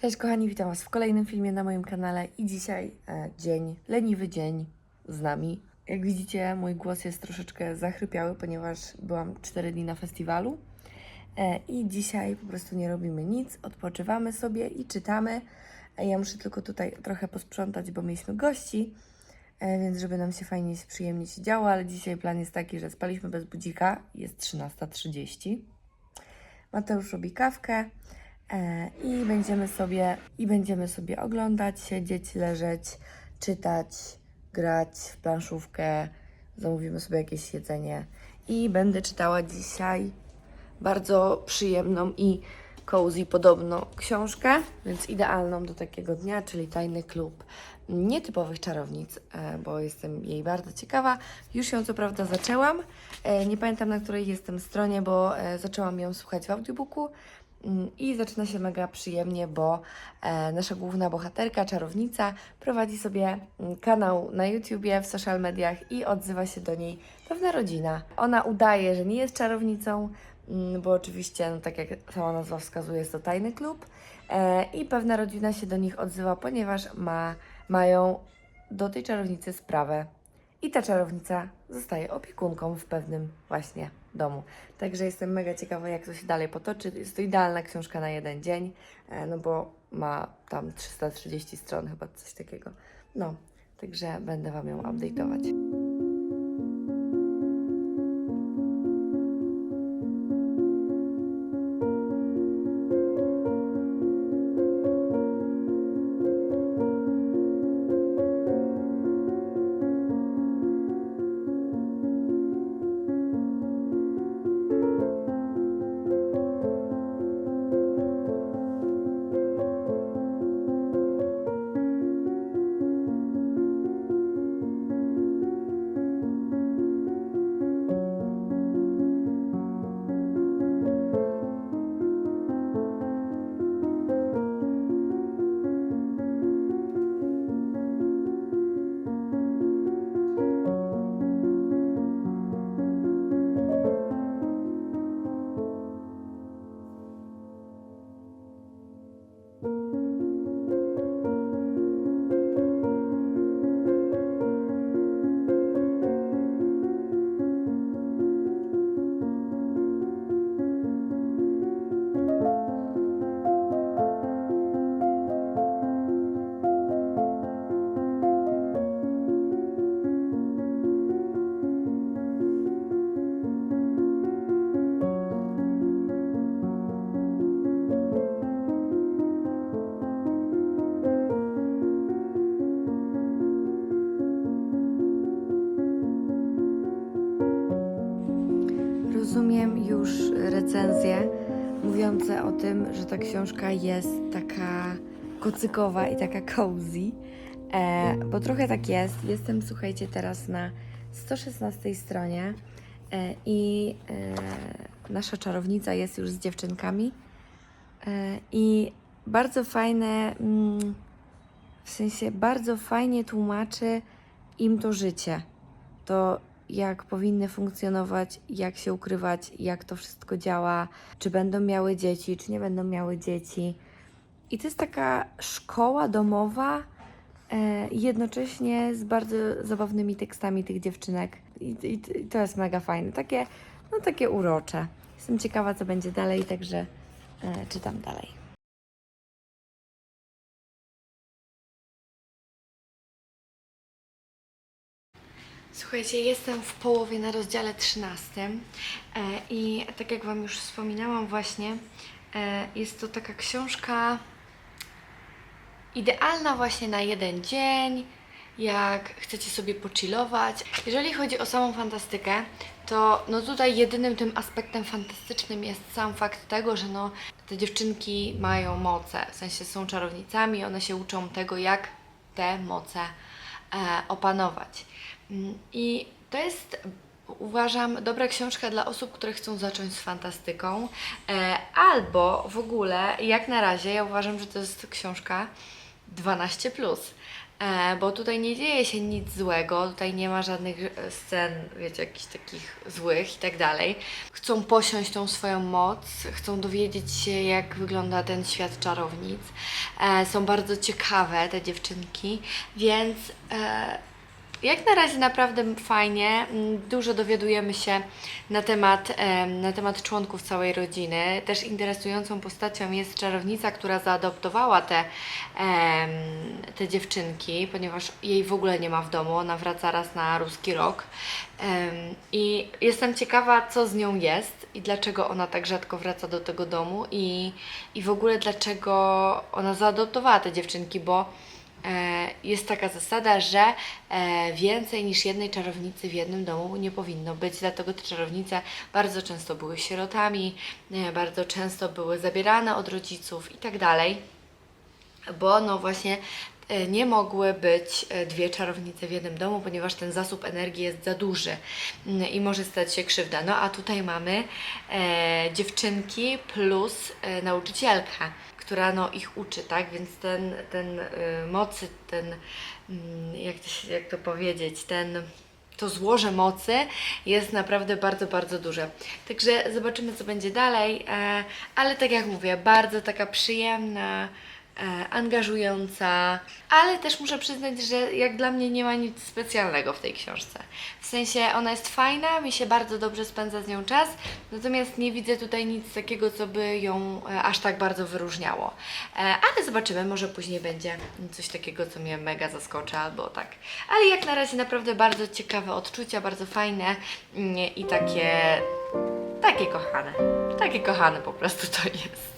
Cześć kochani, witam Was w kolejnym filmie na moim kanale i dzisiaj e, dzień, leniwy dzień z nami. Jak widzicie, mój głos jest troszeczkę zachrypiały, ponieważ byłam 4 dni na festiwalu e, i dzisiaj po prostu nie robimy nic, odpoczywamy sobie i czytamy. E, ja muszę tylko tutaj trochę posprzątać, bo mieliśmy gości, e, więc żeby nam się fajnie, przyjemnie się działo, ale dzisiaj plan jest taki, że spaliśmy bez budzika, jest 13.30. Mateusz robi kawkę i będziemy sobie i będziemy sobie oglądać, siedzieć, leżeć, czytać, grać w planszówkę. Zamówimy sobie jakieś jedzenie i będę czytała dzisiaj bardzo przyjemną i cozy podobno książkę, więc idealną do takiego dnia, czyli Tajny Klub Nietypowych Czarownic, e, bo jestem jej bardzo ciekawa. Już ją co prawda zaczęłam, e, nie pamiętam na której jestem stronie, bo e, zaczęłam ją słuchać w audiobooku i zaczyna się mega przyjemnie, bo e, nasza główna bohaterka, czarownica, prowadzi sobie mm, kanał na YouTubie, w social mediach i odzywa się do niej pewna rodzina. Ona udaje, że nie jest czarownicą, Mm, bo oczywiście, no tak jak sama nazwa wskazuje, jest to tajny klub e, i pewna rodzina się do nich odzywa, ponieważ ma, mają do tej czarownicy sprawę i ta czarownica zostaje opiekunką w pewnym właśnie domu. Także jestem mega ciekawa, jak to się dalej potoczy. Jest to idealna książka na jeden dzień, e, no bo ma tam 330 stron, chyba coś takiego. No, także będę Wam ją update'ować. Rozumiem już recenzje mówiące o tym, że ta książka jest taka kocykowa i taka cozy, e, bo trochę tak jest. Jestem, słuchajcie, teraz na 116 stronie e, i e, nasza czarownica jest już z dziewczynkami e, i bardzo fajne, mm, w sensie bardzo fajnie tłumaczy im to życie. To jak powinny funkcjonować, jak się ukrywać, jak to wszystko działa, czy będą miały dzieci, czy nie będą miały dzieci. I to jest taka szkoła domowa, e, jednocześnie z bardzo zabawnymi tekstami tych dziewczynek. I, i, I to jest mega fajne, takie, no takie urocze. Jestem ciekawa, co będzie dalej, także e, czytam dalej. Słuchajcie, jestem w połowie na rozdziale 13 e, i tak jak Wam już wspominałam właśnie, e, jest to taka książka idealna właśnie na jeden dzień, jak chcecie sobie pochillować. Jeżeli chodzi o samą fantastykę, to no tutaj jedynym tym aspektem fantastycznym jest sam fakt tego, że no te dziewczynki mają moce, w sensie są czarownicami, one się uczą tego, jak te moce e, opanować. I to jest, uważam, dobra książka dla osób, które chcą zacząć z fantastyką, e, albo w ogóle, jak na razie, ja uważam, że to jest książka 12. e, bo tutaj nie dzieje się nic złego, tutaj nie ma żadnych e, scen, wiecie, jakichś takich złych i tak dalej. Chcą posiąść tą swoją moc, chcą dowiedzieć się, jak wygląda ten świat czarownic. Są bardzo ciekawe te dziewczynki, więc jak na razie naprawdę fajnie. Mm, Dużo dowiadujemy się na temat, em, na temat członków całej rodziny. Też interesującą postacią jest czarownica, która zaadoptowała te, te dziewczynki, ponieważ jej w ogóle nie ma w domu. Ona wraca raz na ruski rok. I jestem ciekawa, co z nią jest i dlaczego ona tak rzadko wraca do tego domu i, i w ogóle dlaczego ona zaadoptowała te dziewczynki, bo jest taka zasada, że e, więcej niż jednej czarownicy w jednym domu nie powinno być, dlatego te czarownice bardzo często były sierotami, e, bardzo często były zabierane od rodziców i tak dalej, bo no właśnie e, nie mogły być e, dwie czarownice w jednym domu, ponieważ ten zasób energii jest za duży mm, i może stać się krzywda. No a tutaj mamy e, dziewczynki plus e, nauczycielka, która no, ich uczy, tak? Więc ten, ten y, mocy, ten, mm, jak to, jak to powiedzieć, ten to złoże mocy jest naprawdę bardzo, bardzo duże. Także zobaczymy, co będzie dalej. E, ale tak jak mówię, bardzo taka przyjemna, angażująca, ale też muszę przyznać, że jak dla mnie nie ma nic specjalnego w tej książce. W sensie ona jest fajna, mi się bardzo dobrze spędza z nią czas, natomiast nie widzę tutaj nic takiego, co by ją e, aż tak bardzo wyróżniało. E, ale zobaczymy, może później będzie coś takiego, co mnie mega zaskoczy albo tak. Ale jak na razie naprawdę bardzo ciekawe odczucia, bardzo fajne mm, i takie, takie kochane. Takie kochane po prostu to jest.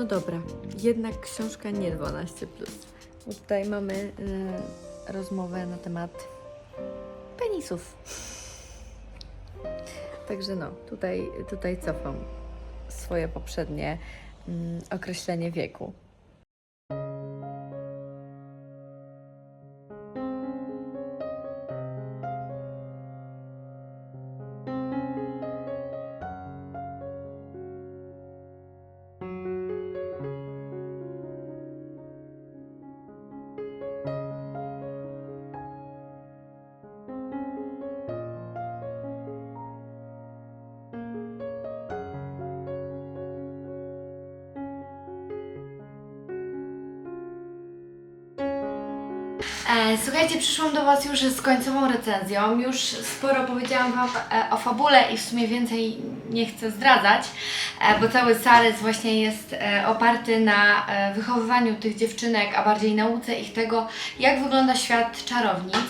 No dobra, jednak książka nie 12. Bo tutaj mamy y, rozmowę na temat penisów. Także no, tutaj, tutaj cofam swoje poprzednie mm, określenie wieku. Słuchajcie, przyszłam do Was już z końcową recenzją. Już sporo powiedziałam Wam e, o fabule i w sumie więcej nie chcę zdradzać, e, bo cały zarys właśnie jest e, oparty na e, wychowywaniu tych dziewczynek, a bardziej nauce ich tego, jak wygląda świat czarownic.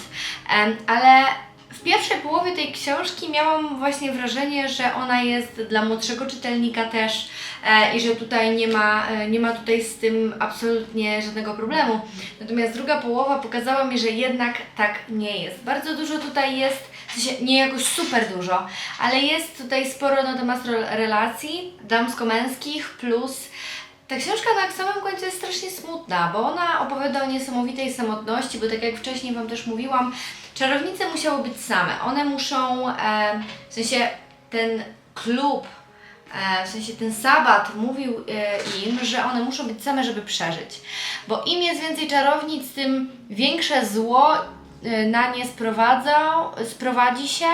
Ale w pierwszej połowie tej książki miałam właśnie wrażenie, że ona jest dla młodszego czytelnika też e, i że tutaj nie ma, e, nie ma tutaj z tym absolutnie żadnego problemu. Natomiast druga połowa pokazała mi, że jednak tak nie jest. Bardzo dużo tutaj jest, nie jakoś super dużo, ale jest tutaj sporo na temat rel- relacji damsko-męskich plus ta książka na samym końcu jest strasznie smutna, bo ona opowiada o niesamowitej samotności, bo tak jak wcześniej Wam też mówiłam, czarownice musiały być same. One muszą, e, w sensie ten klub, e, w sensie ten sabat mówił e, im, że one muszą być same, żeby przeżyć. Bo im jest więcej czarownic, tym większe zło e, na nie sprowadzał, sprowadzi się,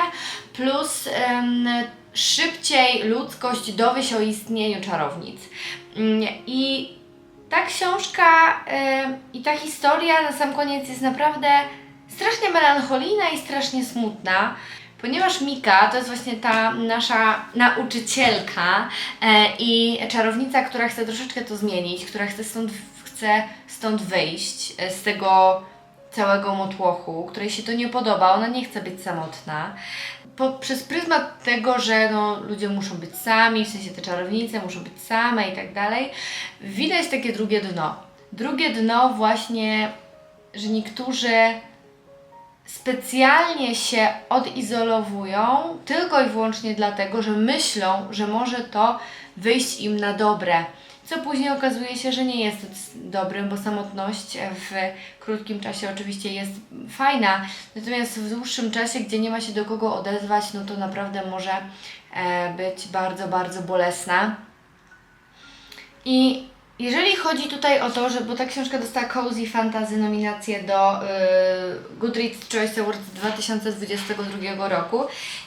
plus em, szybciej ludzkość dowie się o istnieniu czarownic. Mm, I ta książka em, i ta historia na sam koniec jest naprawdę strasznie melancholijna i strasznie smutna. Ponieważ Mika to jest właśnie ta nasza nauczycielka e, i czarownica, która chce troszeczkę to zmienić, która chce stąd, chce stąd wyjść e, z tego całego motłochu, której się to nie podoba, ona nie chce być samotna. Po, przez pryzmat tego, że no, ludzie muszą być sami, w sensie te czarownice muszą być same i tak dalej, widać takie drugie dno. Drugie dno właśnie, że niektórzy specjalnie się odizolowują tylko i wyłącznie dlatego, że myślą, że może to wyjść im na dobre. Co później okazuje się, że nie jest dobrym, bo samotność w krótkim czasie oczywiście jest fajna, natomiast w dłuższym czasie, gdzie nie ma się do kogo odezwać, no to naprawdę może e, być bardzo, bardzo bolesna. I jeżeli chodzi tutaj o to, że, bo ta książka dostała Cozy Fantasy nominację do y, Goodreads Choice Awards 2022 roku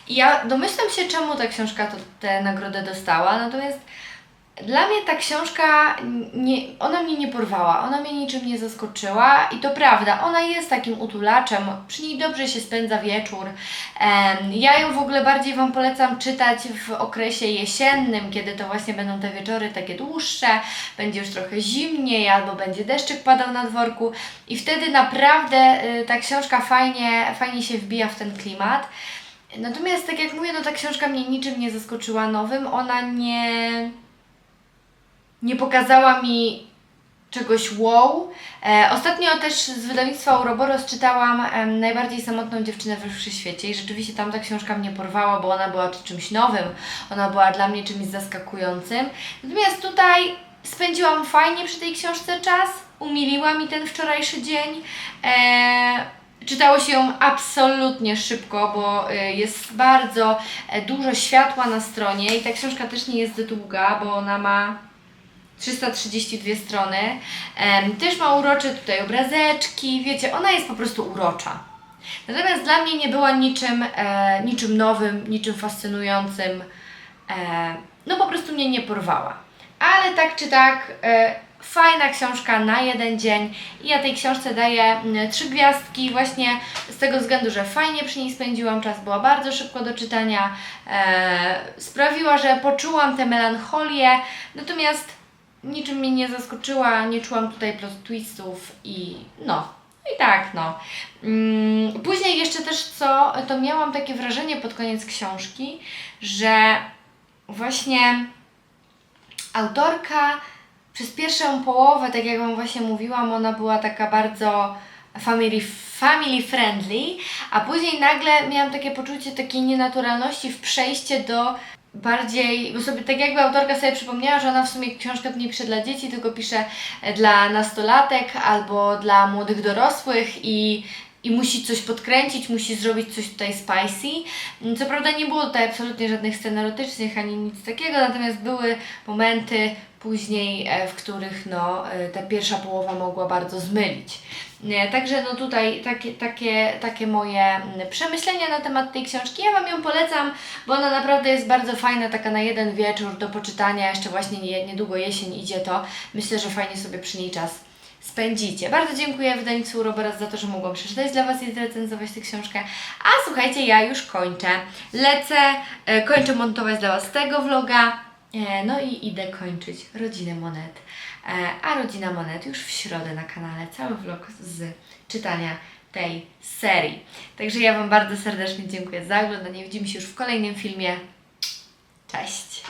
i ja domyślam się, czemu ta książka tę nagrodę dostała, natomiast dla mnie ta książka, nie, ona mnie nie porwała, ona mnie niczym nie zaskoczyła i to prawda, ona jest takim utulaczem, przy niej dobrze się spędza wieczór. Ja ją w ogóle bardziej Wam polecam czytać w okresie jesiennym, kiedy to właśnie będą te wieczory takie dłuższe, będzie już trochę zimniej albo będzie deszczyk padał na dworku i wtedy naprawdę y, ta książka fajnie, fajnie się wbija w ten klimat. Natomiast tak jak mówię, no ta książka mnie niczym nie zaskoczyła nowym, ona nie nie pokazała mi czegoś wow. E, ostatnio też z wydawnictwa Ouroboros czytałam Najbardziej samotną dziewczynę we wszechświecie i rzeczywiście tam ta książka mnie porwała, bo ona była czymś nowym, ona była dla mnie czymś zaskakującym. Natomiast tutaj spędziłam fajnie przy tej książce czas, umiliła mi ten wczorajszy dzień. E, Czytało się ją absolutnie szybko, bo y, jest bardzo e, dużo światła na stronie i ta książka też nie jest długa, bo ona ma 332 strony. Też ma urocze tutaj obrazeczki, wiecie, ona jest po prostu urocza. Natomiast dla mnie nie była niczym, e, niczym nowym, niczym fascynującym. E, no po prostu mnie nie porwała. Ale tak czy tak, e, fajna książka na jeden dzień i ja tej książce daję trzy gwiazdki właśnie z tego względu, że fajnie przy niej spędziłam czas, była bardzo szybko do czytania, e, sprawiła, że poczułam tę melancholię, natomiast niczym mnie nie zaskoczyła, nie czułam tutaj plot twistów i no, i tak no. Mm, Później jeszcze też co, to miałam takie wrażenie pod koniec książki, że właśnie autorka przez pierwszą połowę, tak jak Wam właśnie mówiłam, ona była taka bardzo family, family friendly, a później nagle miałam takie poczucie takiej nienaturalności w przejście do bardziej, bo sobie tak jakby autorka sobie przypomniała, że ona w sumie książkę nie pisze dla dzieci, tylko pisze e, dla nastolatek albo dla młodych dorosłych i, i musi coś podkręcić, musi zrobić coś tutaj spicy. Mm, Co prawda nie było tutaj absolutnie żadnych scen erotycznych ani nic takiego, natomiast były momenty później, e, w których no, e, ta pierwsza połowa mogła bardzo zmylić. Także no tutaj takie, takie, takie moje mm, przemyślenia na temat tej książki. Ja Wam ją polecam, bo ona naprawdę jest bardzo fajna, taka na jeden wieczór do poczytania. Jeszcze właśnie nie, niedługo jesień idzie to. Myślę, że fajnie sobie przy niej czas spędzicie. Bardzo dziękuję wydawnictwu Roberas za to, że mogłam przeczytać dla Was i zrecenzować tę książkę. A słuchajcie, ja już kończę. Lecę, e, kończę montować dla Was tego vloga. E, no i idę kończyć Rodzinę Monet. E, a Rodzina Monet już w środę na kanale. Cały vlog z czytania tej serii. Także ja Wam bardzo serdecznie dziękuję za oglądanie. Widzimy się już w kolejnym filmie. Cześć!